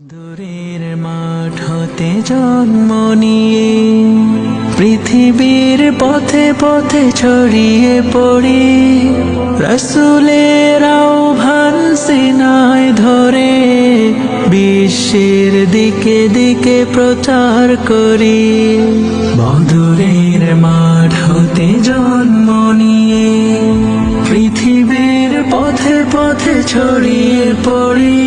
দূরের মাঠ জন্ম নিয়ে, পৃথিবীর পথে পথে ছড়িয়ে পড়ি। রসুলের আহ্বান সিনায় ধরে, বিশ্বের দিকে দিকে প্রচার করি। বদরের মাঠ হতে জন্ম নিয়ে, পৃথিবীর পথে পথে ছড়িয়ে পড়ি।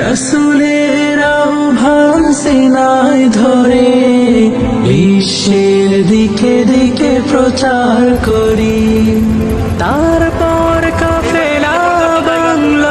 রসুলের আহ্বান সিনায় ধরে বিশ্বের দিকে দিকে প্রচার করি। তারপর কাফেলা বাংলা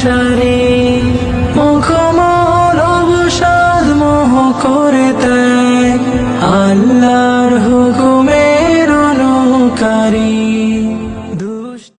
সারি মুখমল অবসাদ মোহ করে দেয় আল্লাহ।